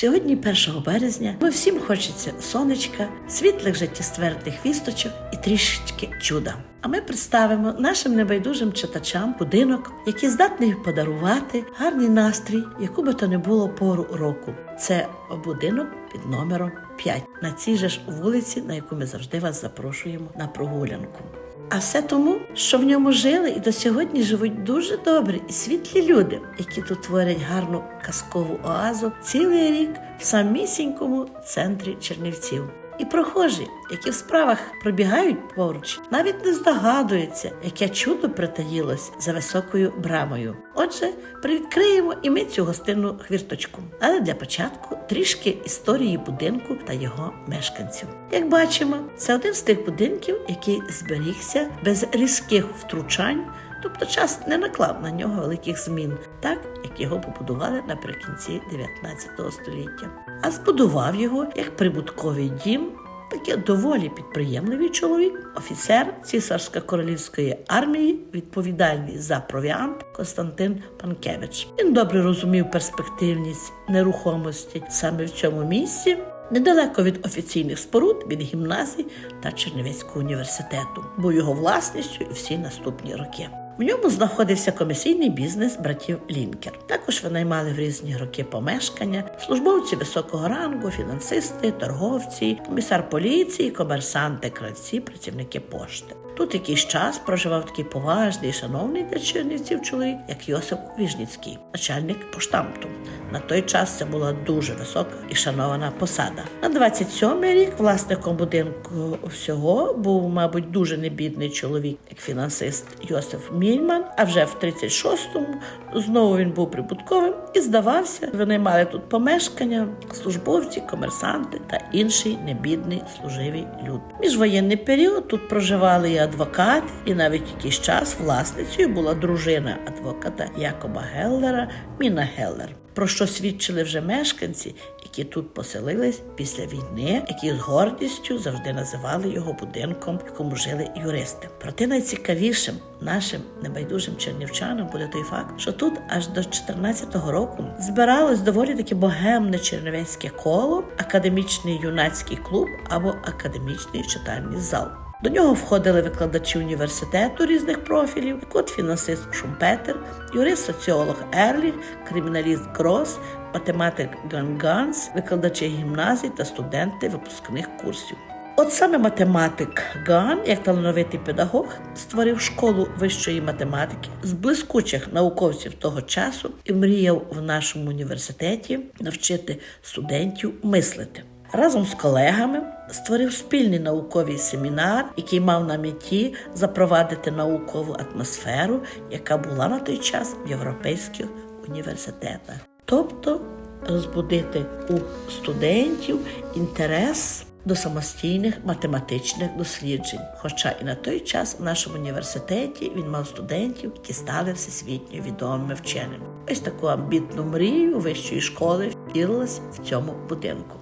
Сьогодні, 1 березня, ми всім хочеться сонечка, світлих життєствердних вісточок і трішечки чуда. А ми представимо нашим небайдужим читачам будинок, який здатний подарувати гарний настрій, яку би то не було пору року. Це будинок під номером 5 на цій же ж вулиці, на яку ми завжди вас запрошуємо на прогулянку. А все тому, що в ньому жили і до сьогодні живуть дуже добрі і світлі люди, які тут творять гарну казкову оазу цілий рік в самісінькому центрі Чернівців. І прохожі, які в справах пробігають поруч, навіть не здогадуються, яке чудо притаїлось за високою брамою. Отже, привідкриємо і ми цю гостинну хвірточку. Але для початку трішки історії будинку та його мешканців. Як бачимо, це один з тих будинків, який зберігся без різких втручань. Тобто час не наклав на нього великих змін, так як його побудували наприкінці 19 століття. А збудував його як прибутковий дім, такий доволі підприємливий чоловік, офіцер цісарсько-королівської армії, відповідальний за провіант Константин Панкевич. Він добре розумів перспективність нерухомості саме в цьому місці. Недалеко від офіційних споруд, від гімназій та Чернівецького університету, був його власністю і всі наступні роки. В ньому знаходився комерційний бізнес братів Лінкер. Також винаймали в різні роки помешкання, службовці високого рангу, фінансисти, торговці, комісар поліції, комерсанти, кравці, працівники пошти. Тут якийсь час проживав такий поважний шановний для чернівців чоловік, як Йосип Віжніцький, начальник поштамту. На той час це була дуже висока і шанована посада. На 27-й рік власником будинку всього був, мабуть, дуже небідний чоловік, як фінансист Йосиф Мільман. А вже в 36-му знову він був прибутковим і здавався, Вони мали тут помешкання, службовці, комерсанти та інший небідний служивий люд. Міжвоєнний період тут проживали і адвокати, і навіть якийсь час власницею була дружина адвоката Якоба Геллера Міна Геллер. Про що свідчили вже мешканці, які тут поселились після війни, які з гордістю завжди називали його будинком, в якому жили юристи. Проте найцікавішим нашим небайдужим чернівчанам буде той факт, що тут аж до 14-го року збиралось доволі таки богемне чернівецьке коло, академічний юнацький клуб або академічний читальний зал. До нього входили викладачі університету різних профілів, як от фінансист Шумпетер, юрист-соціолог Ерліх, криміналіст Грос, математик Ганганс, викладачі гімназій та студенти випускних курсів. От саме математик Ган, як талановитий педагог, створив школу вищої математики з блискучих науковців того часу і мріяв в нашому університеті навчити студентів мислити. Разом з колегами створив спільний науковий семінар, який мав на меті запровадити наукову атмосферу, яка була на той час в європейських університетах, тобто розбудити у студентів інтерес до самостійних математичних досліджень. Хоча і на той час в нашому університеті він мав студентів, які стали всесвітньо відомими вченими. Ось таку амбітну мрію вищої школи втілилась в цьому будинку.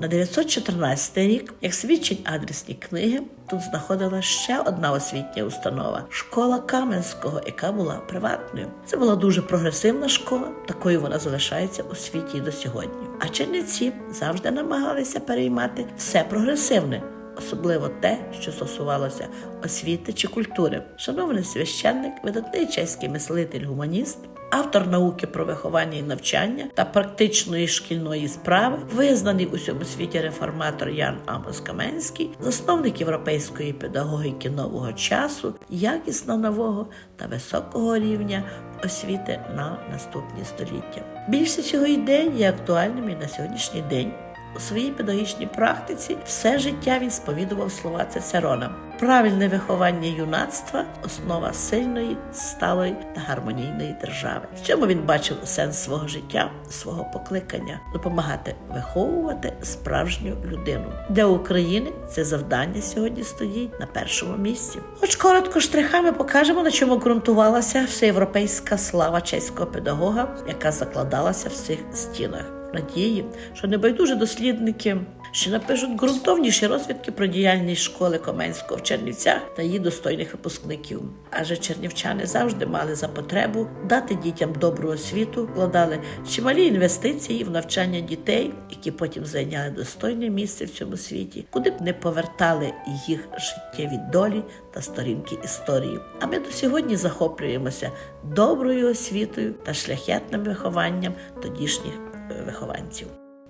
На 914 рік, як свідчить адресні книги, тут знаходила ще одна освітня установа школа Кам'янського, яка була приватною. Це була дуже прогресивна школа, такою вона залишається у світі до сьогодні. А черниці завжди намагалися переймати все прогресивне. Особливо те, що стосувалося освіти чи культури. Шановний священник, видатний чеський мислитель гуманіст, автор науки про виховання і навчання та практичної шкільної справи, визнаний у всьому світі реформатор Ян Амос Каменський, засновник європейської педагогіки нового часу, якісно нового та високого рівня освіти на наступні століття. Більшість його ідей є актуальними на сьогоднішній день. У своїй педагогічній практиці все життя він сповідував слова Цицерона. Правильне виховання юнацтва основа сильної, сталої та гармонійної держави. В цьому він бачив сенс свого життя, свого покликання допомагати виховувати справжню людину. Для України це завдання сьогодні стоїть на першому місці. Хоч коротко штрихами покажемо, на чому ґрунтувалася всеєвропейська слава чеського педагога, яка закладалася в цих стінах надії, що небайдужі дослідники що напишуть ґрунтовніші розвідки про діяльність школи Коменського в Чернівцях та її достойних випускників. Адже чернівчани завжди мали за потребу дати дітям добру освіту, вкладали чималі інвестиції в навчання дітей, які потім зайняли достойне місце в цьому світі, куди б не повертали їх життєві долі та сторінки історії. А ми до сьогодні захоплюємося доброю освітою та шляхетним вихованням тодішніх вихованців.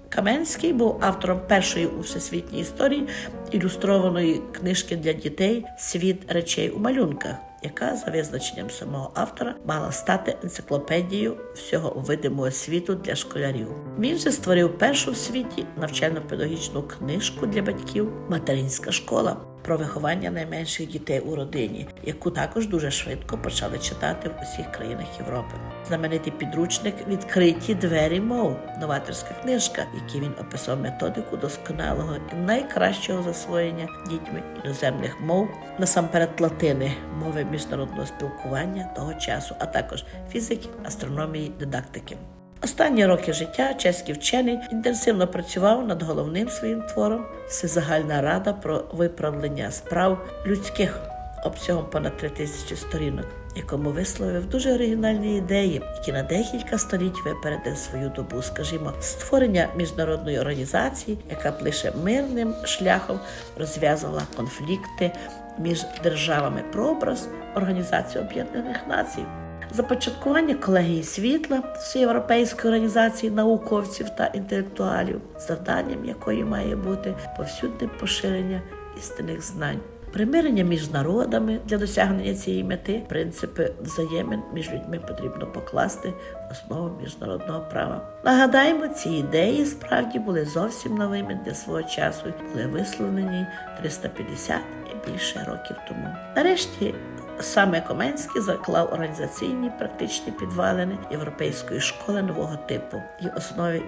Каменський був автором першої у всесвітній історії ілюстрованої книжки для дітей Світ речей у малюнках, яка за визначенням самого автора мала стати енциклопедією всього видимого світу для школярів. Він же створив першу в світі навчально-педагогічну книжку для батьків Материнська школа. Про виховання найменших дітей у родині, яку також дуже швидко почали читати в усіх країнах Європи. Знаменитий підручник Відкриті двері мов, новаторська книжка, в він описав методику досконалого і найкращого засвоєння дітьми іноземних мов, насамперед латини, мови міжнародного спілкування того часу, а також фізики, астрономії, дидактики. Останні роки життя чеський вчений інтенсивно працював над головним своїм твором Всезагальна рада про виправлення справ людських обсягом понад три тисячі сторінок, якому висловив дуже оригінальні ідеї, які на декілька століть випередив свою добу, скажімо, створення міжнародної організації, яка б лише мирним шляхом розв'язувала конфлікти між державами прообраз Організації Об'єднаних Націй. Започаткування колегії світла всеєвропейської організації науковців та інтелектуалів, завданням якої має бути повсюдне поширення істинних знань. Примирення між народами для досягнення цієї мети принципи взаємин між людьми потрібно покласти в основу міжнародного права. Нагадаємо, ці ідеї справді були зовсім новими для свого часу, були висловлені 350 і більше років тому. Нарешті Саме Коменський заклав організаційні практичні підвалини європейської школи нового типу. Її основі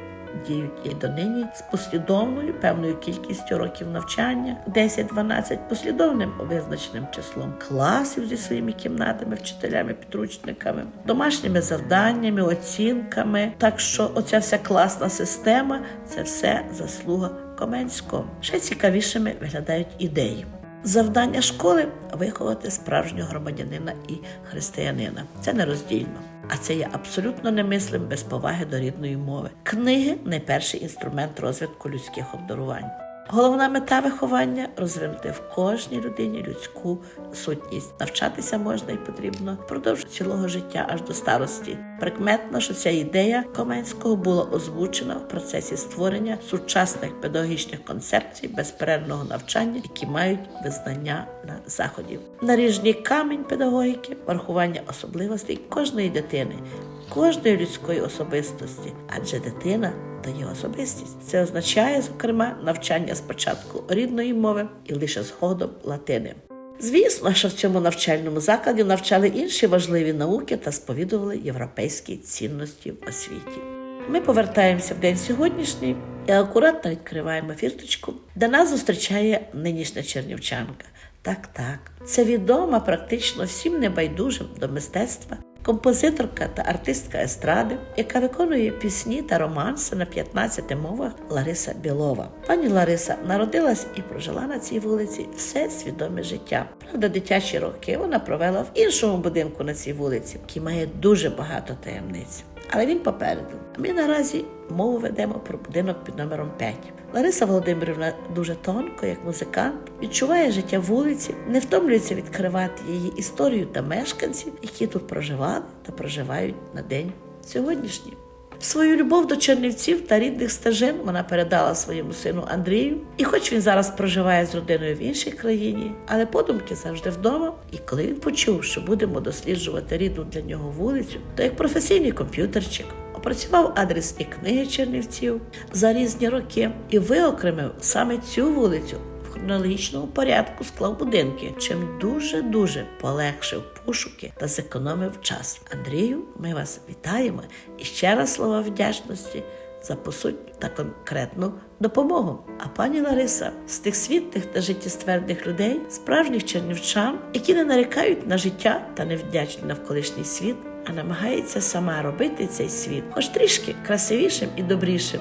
діють і донині з послідовною певною кількістю років навчання, 10-12 послідовним визначеним числом класів зі своїми кімнатами, вчителями, підручниками, домашніми завданнями, оцінками. Так що оця вся класна система це все заслуга Коменського. Ще цікавішими виглядають ідеї. Завдання школи виховати справжнього громадянина і християнина. Це нероздільно. А це є абсолютно немислим без поваги до рідної мови. Книги найперший інструмент розвитку людських обдарувань. Головна мета виховання розвинути в кожній людині людську сутність. Навчатися можна і потрібно впродовж цілого життя аж до старості. Прикметно, що ця ідея Коменського була озвучена в процесі створення сучасних педагогічних концепцій безперервного навчання, які мають визнання на заходів. Наріжний камінь педагогіки, врахування особливостей кожної дитини, кожної людської особистості, адже дитина то є особистість. Це означає, зокрема, навчання спочатку рідної мови і лише згодом латини. Звісно, що в цьому навчальному закладі навчали інші важливі науки та сповідували європейські цінності в освіті. Ми повертаємося в день сьогоднішній і акуратно відкриваємо фірточку, де нас зустрічає нинішня чернівчанка. Так, так, це відома практично всім небайдужим до мистецтва композиторка та артистка естради, яка виконує пісні та романси на 15 мовах Лариса Білова. Пані Лариса народилась і прожила на цій вулиці все свідоме життя. Правда, дитячі роки вона провела в іншому будинку на цій вулиці, який має дуже багато таємниць. Але він попереду. А ми наразі мову ведемо про будинок під номером 5. Лариса Володимирівна дуже тонко, як музикант, відчуває життя вулиці, не втомлюється відкривати її історію та мешканців, які тут проживали та проживають на день сьогоднішній. Свою любов до Чернівців та рідних стежин вона передала своєму сину Андрію. І хоч він зараз проживає з родиною в іншій країні, але подумки завжди вдома. І коли він почув, що будемо досліджувати рідну для нього вулицю, то як професійний комп'ютерчик опрацював адресні книги Чернівців за різні роки і виокремив саме цю вулицю хронологічному порядку склав будинки, чим дуже-дуже полегшив пошуки та зекономив час. Андрію, ми вас вітаємо і ще раз слова вдячності за посуть та конкретну допомогу. А пані Лариса з тих світлих та життєствердних людей, справжніх чернівчан, які не нарікають на життя та не вдячні навколишній світ, а намагається сама робити цей світ, хоч трішки красивішим і добрішим.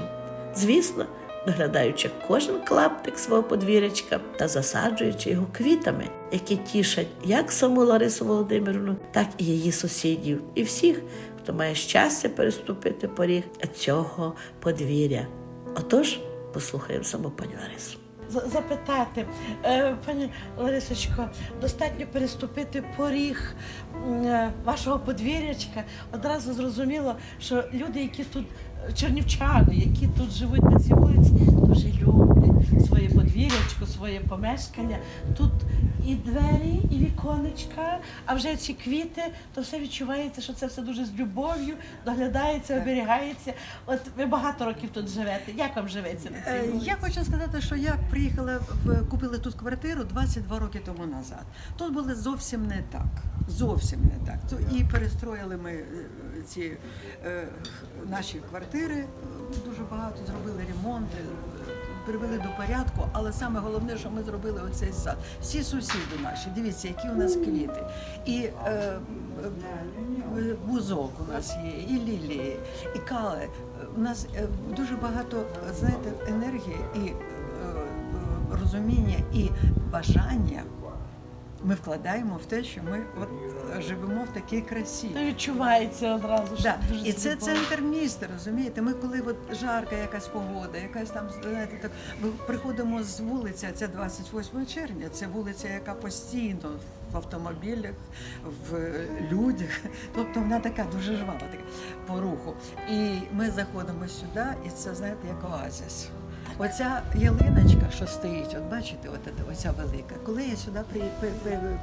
Звісно, доглядаючи кожен клаптик свого подвір'ячка та засаджуючи його квітами, які тішать як саму Ларису Володимирівну, так і її сусідів, і всіх, хто має щастя переступити поріг цього подвір'я. Отож, послухаємо саму пані Ларису. Запитати, е, пані Ларисочко, достатньо переступити поріг е, вашого подвір'ячка. Одразу зрозуміло, що люди, які тут е, чернівчани, які тут живуть на цій вулиці, дуже люблять своє подвір'ячко, своє помешкання. Тут і двері, і віконечка, а вже ці квіти, то все відчувається, що це все дуже з любов'ю, доглядається, оберігається. От ви багато років тут живете. Як вам живеться на цій Е, вулиці? Я хочу сказати, що я приїхала в купила тут квартиру 22 роки тому назад. Тут було зовсім не так. Зовсім не так. То І перестроїли ми е, ці е, наші квартири. Дуже багато зробили ремонти, привели до порядку. Але саме головне, що ми зробили оцей сад. Всі сусіди наші, дивіться, які у нас квіти. І е, е, бузок у нас є, і лілії, і кали. У нас е, дуже багато, знаєте, енергії і е, е, розуміння і бажання. Ми вкладаємо в те, що ми от е, живемо в такій красі. Це відчувається одразу. що Да. дуже І це центр міста, розумієте? Ми коли от жарка якась погода, якась там, знаєте, так ми приходимо з вулиці, а це 28 червня, це вулиця, яка постійно в автомобілях, в людях. Тобто вона така дуже жвава така по руху. І ми заходимо сюди, і це, знаєте, як оазис. Оця ялиночка, що стоїть, от бачите, от ця- оця велика. Коли я сюди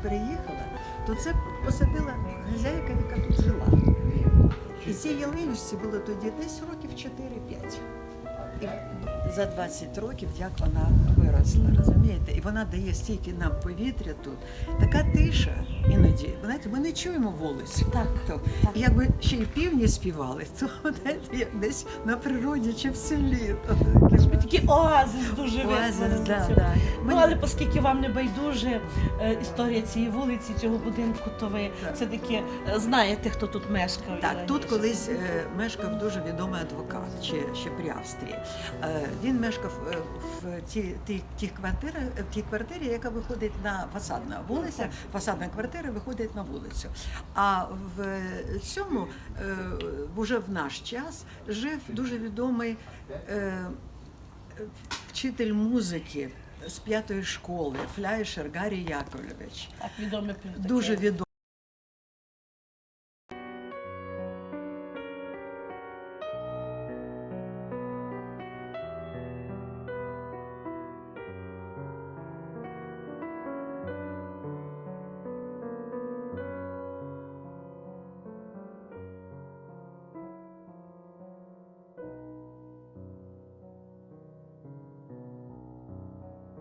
переїхала, то це посадила хазяйка, яка тут жила. І цій ялиночці було тоді десь років 4-5. За 20 років як вона виросла, розумієте? І вона дає стільки нам повітря тут. Така тиша іноді. Знаєте, ми не чуємо вулиці. Так, То, так. якби ще й півні співали, то знаєте, як десь на природі чи в селі. Такий оазис дуже Оазис, да, да. Ну, але оскільки вам не байдуже історія цієї вулиці, цього будинку, то ви Так. все-таки е, знаєте, хто тут мешкав. Так, тут колись е, мешкав дуже відомий адвокат, ще, ще при Австрії. Е, він мешкав е, в тій, тій, тій, квартирі, в тій квартирі, яка виходить на фасадна вулиця. Фасадна квартира виходить на вулицю. А в цьому, е, вже в наш час, жив дуже відомий е, вчитель музики з п'ятої школи Фляєшер Гаррі Яковлевич. Так, відомий. Дуже відомий.